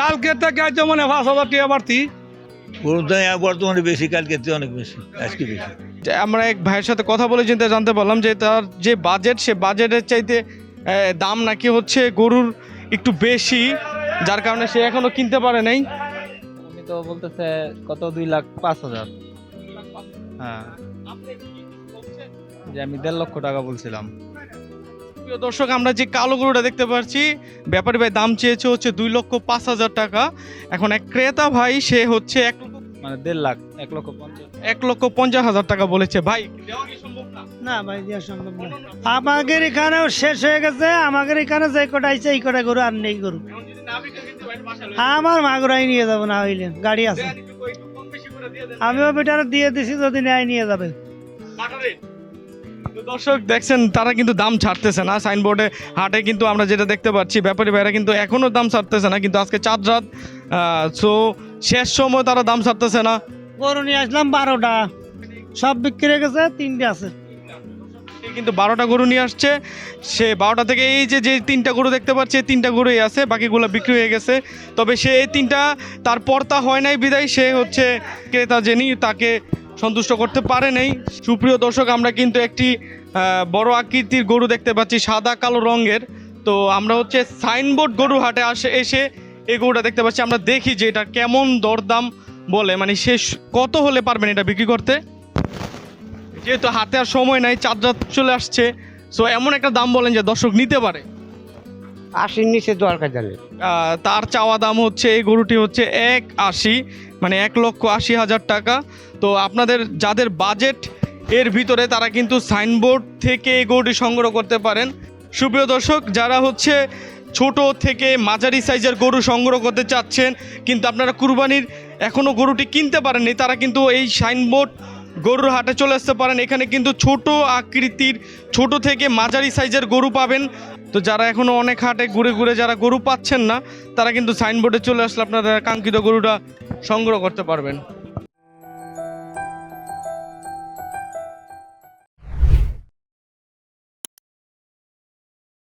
কালকে থেকে আজ মানে পাঁচ হাজার টাকা বাড়তি। বর্তমানে বেশি কালকে অনেক বেশি আজকে বেশি। যে আমরা এক ভাইয়ের সাথে কথা বলে চিন্তা জানতে পারলাম যে তার যে বাজেট সে বাজেটের চাইতে দাম নাকি হচ্ছে গরুর একটু বেশি যার কারণে সে এখনও কিনতে পারে নাই। উনি তো বলতেছে কত? দুই লাখ পাঁচ হাজার। হ্যাঁ। যে আমি দেড় লক্ষ টাকা বলছিলাম। প্রিয় দর্শক আমরা যে কালো গরুটা দেখতে পাচ্ছি ব্যাপারী ভাই দাম চেয়েছে হচ্ছে দুই লক্ষ পাঁচ হাজার টাকা। এখন এক ক্রেতা ভাই সে হচ্ছে এক লক্ষ মানে দেড় লাখ এক লক্ষ পঞ্চাশ। এক লক্ষ পঞ্চাশ হাজার টাকা বলেছে। ভাই দেওয়া কি সম্ভব না? না ভাই দেওয়া সম্ভব না। আমাদের এখানেও শেষ হয়ে গেছে। আমাদের এখানে যে কটা আইছে এই কটা গরু আর নেই গরু। আমার মাগুরাই নিয়ে যাব না হইলে গাড়ি আছে। দেন, একটু একটু কম বেশি করে দিয়ে আমিও বেটারে দিয়ে দিছি যদি নেয় নিয়ে যাবে। দর্শক দেখছেন তারা কিন্তু দাম ছাড়তেছে না। সাইনবোর্ডে হাটে কিন্তু আমরা যেটা দেখতে পাচ্ছি ব্যাপারী ভাইরা কিন্তু এখনও দাম ছাড়তেছে না কিন্তু আজকে চার রাত সো শেষ সময় তারা দাম ছাড়তেছে না। গরু নিয়ে আসলাম বারোটা। সব বিক্রি হয়ে গেছে তিনটে আছে। কিন্তু বারোটা গরু নিয়ে আসছে। সে বারোটা থেকে এই যে যে তিনটা গরু দেখতে পাচ্ছে তিনটা গরুই আছে বাকিগুলো বিক্রি হয়ে গেছে। তবে সে এই তিনটা তার পর্তা হয় নাই বিদায় সে হচ্ছে ক্রেতা যিনি তাকে সন্তুষ্ট করতে পারে নাই। সুপ্রিয় দর্শক আমরা কিন্তু একটি বড় আকৃতির গরু দেখতে পাচ্ছি সাদা কালো রঙের। তো আমরা হচ্ছে সাইনবোর্ড গরু হাটে আসে এসে এই গরুটা দেখতে পাচ্ছি। আমরা দেখি যে এটা কেমন দরদাম বলে মানে শেষ কত হলে পারবেন এটা বিক্রি করতে? যেহেতু হাতে আর সময় নাই চার রাত চলে আসছে সো এমন একটা দাম বলেন যে দর্শক নিতে পারে। আশির নিচে দরকার জানে তার চাওয়া দাম হচ্ছে এই গরুটি হচ্ছে এক আশি। মানে এক লক্ষ আশি হাজার টাকা। তো আপনাদের যাদের বাজেট এর ভিতরে তারা কিন্তু সাইনবোর্ড থেকে এই গরুটি সংগ্রহ করতে পারেন। সুপ্রিয় দর্শক, যারা হচ্ছে ছোট থেকে মাঝারি সাইজের গরু সংগ্রহ করতে চাচ্ছেন, কিন্তু আপনারা কুরবানির এখনও গরুটি কিনতে পারেননি, তারা কিন্তু এই সাইনবোর্ড গরুর হাটে চলে আসতে পারেন। এখানে কিন্তু ছোট আকৃতির, ছোট থেকে মাঝারি সাইজের গরু পাবেন। তো যারা এখনও অনেক হাটে ঘুরে ঘুরে যারা গরু পাচ্ছেন না, তারা কিন্তু সাইনবোর্ডে চলে আসলে আপনারা কাঙ্ক্ষিত গরুটা সংগ্রহ করতে পারবেন।